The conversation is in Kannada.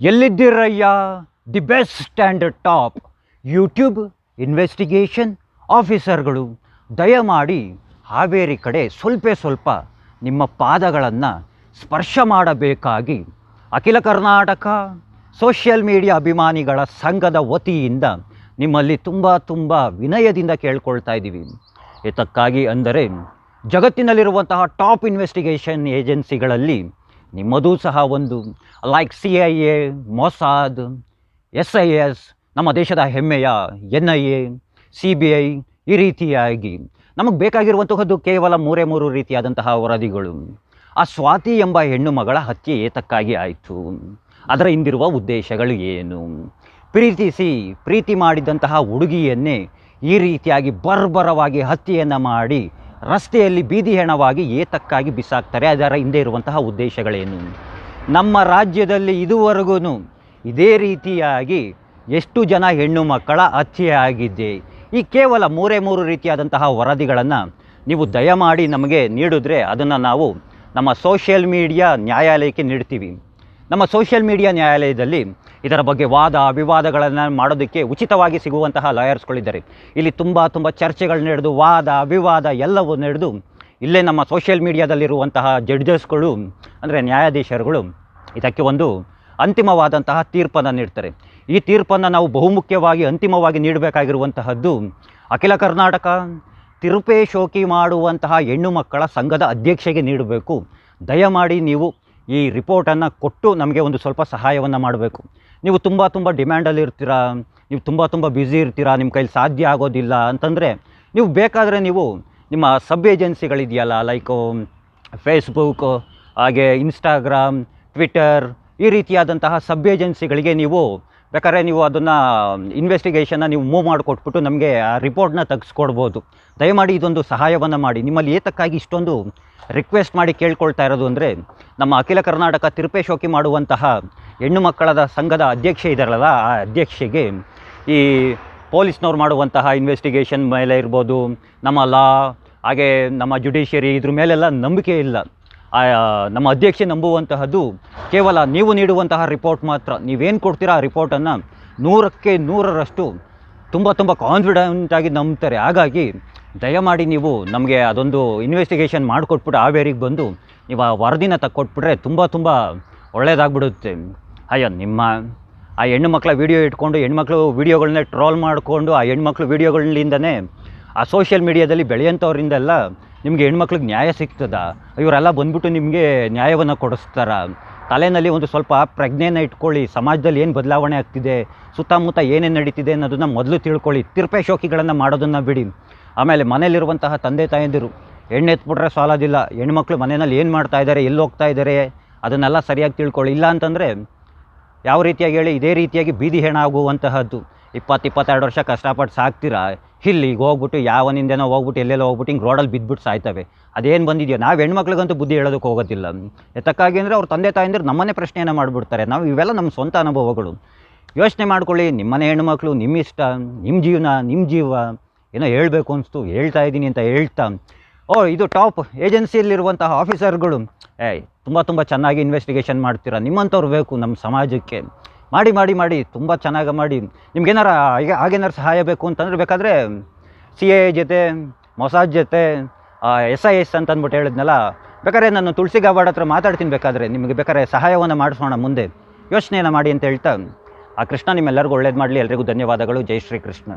ಎಲ್ಲಿದ್ದೀರಯ್ಯ? The best and top YouTube investigation ಆಫೀಸರ್ಗಳು ದಯಮಾಡಿ ಹಾವೇರಿ ಕಡೆ ಸ್ವಲ್ಪ ಸ್ವಲ್ಪ ನಿಮ್ಮ ಪಾದಗಳನ್ನು ಸ್ಪರ್ಶ ಮಾಡಬೇಕಾಗಿ ಅಖಿಲ ಕರ್ನಾಟಕ ಸೋಷಿಯಲ್ ಮೀಡಿಯಾ ಅಭಿಮಾನಿಗಳ ಸಂಘದ ವತಿಯಿಂದ ನಿಮ್ಮಲ್ಲಿ ತುಂಬ ತುಂಬ ವಿನಯದಿಂದ ಕೇಳ್ಕೊಳ್ತಾ ಇದ್ದೀವಿ. ಇದಕ್ಕಾಗಿ ಅಂದರೆ ಜಗತ್ತಿನಲ್ಲಿರುವಂತಹ ಟಾಪ್ ಇನ್ವೆಸ್ಟಿಗೇಷನ್ ಏಜೆನ್ಸಿಗಳಲ್ಲಿ ನಿಮ್ಮದೂ ಸಹ ಒಂದು like C I A Mossad S I S ನಮ್ಮ ದೇಶದ ಹೆಮ್ಮೆಯ N I A C B I ಈ ರೀತಿಯಾಗಿ ನಮಗೆ ಬೇಕಾಗಿರುವಂತಹದ್ದು ಕೇವಲ ಮೂರೇ ಮೂರು ರೀತಿಯಾದಂತಹ ವರದಿಗಳು. ಆ ಸ್ವಾತಿ ಎಂಬ ಹೆಣ್ಣು ಮಗಳ ಹತ್ಯೆ ಏತಕ್ಕಾಗಿ ಆಯಿತು? ಅದರ ಹಿಂದಿರುವ ಉದ್ದೇಶಗಳು ಏನು? ಪ್ರೀತಿಸಿ, ಪ್ರೀತಿ ಮಾಡಿದಂತಹ ಹುಡುಗಿಯನ್ನೇ ಈ ರೀತಿಯಾಗಿ ಬರ್ಬರವಾಗಿ ಹತ್ಯೆಯನ್ನು ಮಾಡಿ ರಸ್ತೆಯಲ್ಲಿ ಬೀದಿ ಹೆಣವಾಗಿ ಏತಕ್ಕಾಗಿ ಬಿಸಾಕ್ತಾರೆ. ಅದರ ಹಿಂದೆ ಇರುವಂತಹ ಉದ್ದೇಶಗಳೇನು? ನಮ್ಮ ರಾಜ್ಯದಲ್ಲಿ ಇದುವರೆಗೂ ಇದೇ ರೀತಿಯಾಗಿ ಎಷ್ಟು ಜನ ಹೆಣ್ಣು ಮಕ್ಕಳ ಹತ್ಯೆ ಆಗಿದೆ ಈ ಕೇವಲ ಮೂರೇ ಮೂರು ರೀತಿಯಾದಂತಹ ವರದಿಗಳನ್ನು ನೀವು ದಯಮಾಡಿ ನಮಗೆ ನೀಡಿದ್ರೆ ಅದನ್ನು ನಾವು ನಮ್ಮ ಸೋಷಿಯಲ್ ಮೀಡಿಯಾ ನ್ಯಾಯಾಲಯಕ್ಕೆ ನೀಡ್ತೀವಿ. ನಮ್ಮ ಸೋಷಿಯಲ್ ಮೀಡಿಯಾ ನ್ಯಾಯಾಲಯದಲ್ಲಿ ಇದರ ಬಗ್ಗೆ ವಾದ, ವಿವಾದಗಳನ್ನು ಮಾಡೋದಕ್ಕೆ ಉಚಿತವಾಗಿ ಸಿಗುವಂತಹ ಲಾಯರ್ಸ್ಗಳಿದ್ದಾರೆ. ಇಲ್ಲಿ ತುಂಬ ತುಂಬ ಚರ್ಚೆಗಳು ನಡೆದು, ವಾದ, ವಿವಾದ ಎಲ್ಲವೂ ನಡೆದು, ಇಲ್ಲೇ ನಮ್ಮ ಸೋಷಿಯಲ್ ಮೀಡಿಯಾದಲ್ಲಿರುವಂತಹ ಜಡ್ಜಸ್ಗಳು, ಅಂದರೆ ನ್ಯಾಯಾಧೀಶರುಗಳು, ಇದಕ್ಕೆ ಒಂದು ಅಂತಿಮವಾದಂತಹ ತೀರ್ಪನ್ನು ನೀಡ್ತಾರೆ. ಈ ತೀರ್ಪನ್ನು ನಾವು ಬಹುಮುಖ್ಯವಾಗಿ ಅಂತಿಮವಾಗಿ ನೀಡಬೇಕಾಗಿರುವಂತಹದ್ದು ಅಖಿಲ ಕರ್ನಾಟಕ ತಿರುಪೇ ಶೋಕಿ ಮಾಡುವಂತಹ ಹೆಣ್ಣು ಮಕ್ಕಳ ಸಂಘದ ಅಧ್ಯಕ್ಷೆಗೆ ನೀಡಬೇಕು. ದಯಮಾಡಿ ನೀವು ಈ ರಿಪೋರ್ಟನ್ನು ಕೊಟ್ಟು ನಮಗೆ ಒಂದು ಸ್ವಲ್ಪ ಸಹಾಯವನ್ನು ಮಾಡಬೇಕು. ನೀವು ತುಂಬ ತುಂಬ ಡಿಮ್ಯಾಂಡಲ್ಲಿ ಇರ್ತೀರಾ, ನೀವು ತುಂಬ ತುಂಬ ಬ್ಯುಸಿ ಇರ್ತೀರಾ, ನಿಮ್ಮ ಕೈಲಿ ಸಾಧ್ಯ ಆಗೋದಿಲ್ಲ ಅಂತಂದರೆ ನೀವು ಬೇಕಾದರೆ ನೀವು ನಿಮ್ಮ ಸಬ್ ಏಜೆನ್ಸಿಗಳಿದೆಯಲ್ಲ, ಲೈಕು ಫೇಸ್ಬುಕ್ ಹಾಗೆ ಇನ್ಸ್ಟಾಗ್ರಾಮ್ ಟ್ವಿಟರ್ ಈ ರೀತಿಯಾದಂತಹ ಸಬ್ ಏಜೆನ್ಸಿಗಳಿಗೆ ನೀವು ಬೇಕಾದ್ರೆ ನೀವು ಅದನ್ನು ಇನ್ವೆಸ್ಟಿಗೇಷನ್ನ ನೀವು ಮೂವ್ ಮಾಡಿಕೊಟ್ಬಿಟ್ಟು ನಮಗೆ ಆ ರಿಪೋರ್ಟ್ನ ತೆಗೆಸ್ಕೊಡ್ಬೋದು. ದಯಮಾಡಿ ಇದೊಂದು ಸಹಾಯವನ್ನು ಮಾಡಿ. ನಿಮ್ಮಲ್ಲಿ ಏತಕ್ಕಾಗಿ ಇಷ್ಟೊಂದು ರಿಕ್ವೆಸ್ಟ್ ಮಾಡಿ ಕೇಳ್ಕೊಳ್ತಾ ಇರೋದು ಅಂದರೆ, ನಮ್ಮ ಅಖಿಲ ಕರ್ನಾಟಕ ತಿರುಪೇ ಶೋಕಿ ಮಾಡುವಂತಹ ಹೆಣ್ಣು ಮಕ್ಕಳದ ಸಂಘದ ಅಧ್ಯಕ್ಷೆ ಇದ್ದಾರಲ್ಲ ಆ ಅಧ್ಯಕ್ಷೆಗೆ ಈ ಪೊಲೀಸ್ನವ್ರು ಮಾಡುವಂತಹ ಇನ್ವೆಸ್ಟಿಗೇಷನ್ ಮೇಲೆ ಇರ್ಬೋದು, ನಮ್ಮ ಲಾ, ಹಾಗೆ ನಮ್ಮ ಜುಡಿಷಿಯರಿ ಇದ್ರ ಮೇಲೆಲ್ಲ ನಂಬಿಕೆ ಇಲ್ಲ. ನಮ್ಮ ಅಧ್ಯಕ್ಷೆ ನಂಬುವಂತಹದ್ದು ಕೇವಲ ನೀವು ನೀಡುವಂತಹ ರಿಪೋರ್ಟ್ ಮಾತ್ರ. ನೀವೇನು ಕೊಡ್ತೀರಾ ಆ ರಿಪೋರ್ಟನ್ನು ನೂರಕ್ಕೆ ನೂರರಷ್ಟು ತುಂಬ ತುಂಬ ಕಾನ್ಫಿಡೆಂಟಾಗಿ ನಂಬ್ತಾರೆ. ಹಾಗಾಗಿ ದಯಮಾಡಿ ನೀವು ನಮಗೆ ಅದೊಂದು ಇನ್ವೆಸ್ಟಿಗೇಷನ್ ಮಾಡಿಕೊಟ್ಬಿಟ್ಟು ಹಾವೇರಿಗೆ ಬಂದು ನೀವು ಆ ವರದಿನ ತಕ್ಕೊಟ್ಬಿಟ್ರೆ ತುಂಬ ತುಂಬ ಒಳ್ಳೆಯದಾಗ್ಬಿಡುತ್ತೆ ಅಯ್ಯೋ, ನಿಮ್ಮ ಆ ಹೆಣ್ಣು ಮಕ್ಕಳ ವೀಡಿಯೋ ಇಟ್ಕೊಂಡು ಹೆಣ್ಮಕ್ಳು ವೀಡಿಯೋಗಳನ್ನೇ ಟ್ರೋಲ್ ಮಾಡಿಕೊಂಡು, ಆ ಹೆಣ್ಮಕ್ಳು ವೀಡಿಯೋಗಳಿಂದನೇ ಆ ಸೋಷಿಯಲ್ ಮೀಡಿಯಾದಲ್ಲಿ ಬೆಳೆಯೋಂಥವ್ರಿಂದೆಲ್ಲ ನಿಮಗೆ ಹೆಣ್ಮಕ್ಳಿಗೆ ನ್ಯಾಯ ಸಿಗ್ತದಾ? ಇವರೆಲ್ಲ ಬಂದ್ಬಿಟ್ಟು ನಿಮಗೆ ನ್ಯಾಯವನ್ನು ಕೊಡಿಸ್ತಾರ? ತಲೆಯಲ್ಲಿ ಒಂದು ಸ್ವಲ್ಪ ಪ್ರಜ್ಞೆನ ಇಟ್ಕೊಳ್ಳಿ. ಸಮಾಜದಲ್ಲಿ ಏನು ಬದಲಾವಣೆ ಆಗ್ತಿದೆ? ಸುತ್ತಮುತ್ತ ಏನೇನು ನಡೀತಿದೆ ಅನ್ನೋದನ್ನು ಮೊದಲು ತಿಳ್ಕೊಳ್ಳಿ. ತಿರ್ಪೆ ಶೋಕಿಗಳನ್ನು ಮಾಡೋದನ್ನು ಬಿಡಿ. ಆಮೇಲೆ ಮನೇಲಿರುವಂತಹ ತಂದೆ ತಾಯಂದಿರು ಹೆಣ್ಣು ಎತ್ಬಿಟ್ರೆ ಸಾಲೋದಿಲ್ಲ. ಹೆಣ್ಮಕ್ಳು ಮನೆಯಲ್ಲಿ ಏನು ಮಾಡ್ತಾ ಇದ್ದಾರೆ ಎಲ್ಲಿ ಹೋಗ್ತಾ ಇದ್ದಾರೆ ಅದನ್ನೆಲ್ಲ ಸರಿಯಾಗಿ ತಿಳ್ಕೊಳ್ಳಿ. ಇಲ್ಲ ಅಂತಂದರೆ ಯಾವ ರೀತಿಯಾಗಿ ಹೇಳಿ, ಇದೇ ರೀತಿಯಾಗಿ ಬೀದಿ ಹೆಣ ಆಗುವಂತಹದ್ದು. ಇಪ್ಪತ್ತು, ಇಪ್ಪತ್ತೆರಡು ವರ್ಷ ಕಷ್ಟಪಟ್ಟು ಸಾಕ್ತೀರಾ? ಇಲ್ಲಿ ಈಗ ಹೋಗ್ಬಿಟ್ಟು ಯಾವನಿಂದೇನೋ ಹೋಗ್ಬಿಟ್ಟು ಎಲ್ಲೆಲ್ಲ ಹೋಗ್ಬಿಟ್ಟು ಹಿಂಗೆ ರೋಡಲ್ಲಿ ಬಿದ್ದುಬಿಟ್ಟು ಸಾಯ್ತವೆ. ಅದೇನು ಬಂದಿದೆಯೋ, ನಾವು ಹೆಣ್ಮಕ್ಳಿಗಂತೂ ಬುದ್ಧಿ ಹೇಳೋದಕ್ಕೆ ಹೋಗೋದಿಲ್ಲ. ಎತ್ತಕ್ಕಾಗಿ ಅಂದರೆ ಅವ್ರ ತಂದೆ ತಾಯಂದಿರು ನಮ್ಮನ್ನೇ ಪ್ರಶ್ನೆಯನ್ನು ಮಾಡಿಬಿಡ್ತಾರೆ. ನಾವು ಇವೆಲ್ಲ ನಮ್ಮ ಸ್ವಂತ ಅನುಭವಗಳು. ಯೋಚನೆ ಮಾಡ್ಕೊಳ್ಳಿ, ನಿಮ್ಮನೆ ಹೆಣ್ಮಕ್ಳು ನಿಮ್ಮ ಇಷ್ಟ ನಿಮ್ಮ ಜೀವನ ನಿಮ್ಮ ಜೀವ. ಏನೋ ಹೇಳಬೇಕು ಅನಿಸ್ತು, ಹೇಳ್ತಾ ಇದ್ದೀನಿ ಅಂತ ಹೇಳ್ತಾ. ಓ, ಇದು ಟಾಪ್ ಏಜೆನ್ಸಿಯಲ್ಲಿರುವಂತಹ ಆಫೀಸರ್ಗಳು. ಏಯ್, ತುಂಬ ತುಂಬ ಚೆನ್ನಾಗಿ ಇನ್ವೆಸ್ಟಿಗೇಷನ್ ಮಾಡ್ತೀರಾ? ನಿಮ್ಮಂಥವ್ರು ಬೇಕು ನಮ್ಮ ಸಮಾಜಕ್ಕೆ. ಮಾಡಿ ಮಾಡಿ ಮಾಡಿ, ತುಂಬ ಚೆನ್ನಾಗಿ ಮಾಡಿ. ನಿಮ್ಗೇನಾರ ಈಗ ಹಾಗೇನಾರು ಸಹಾಯ ಬೇಕು ಅಂತಂದ್ರೆ ಬೇಕಾದರೆ ಸಿ ಎ ಜೊತೆ ಮೊಸಾದ್ ಜೊತೆ ಎಸ್ ಐ ಎಸ್ ಅಂತ ಅಂದ್ಬಿಟ್ಟು ಹೇಳಿದ್ನಲ್ಲ, ಬೇಕಾದ್ರೆ ನಾನು ತುಳಸಿ ಗಾಬಾಡ್ ಹತ್ರ ಮಾತಾಡ್ತೀನಿ ಬೇಕಾದರೆ, ನಿಮಗೆ ಬೇಕಾದ್ರೆ ಸಹಾಯವನ್ನು ಮಾಡಿಸೋಣ ಮುಂದೆ. ಯೋಚನೆಯನ್ನು ಮಾಡಿ ಅಂತ ಹೇಳ್ತಾ, ಆ ಕೃಷ್ಣ ನಿಮ್ಮೆಲ್ಲರಿಗೂ ಒಳ್ಳೇದು ಮಾಡಲಿ. ಎಲ್ರಿಗೂ ಧನ್ಯವಾದಗಳು. ಜೈ ಶ್ರೀ ಕೃಷ್ಣ.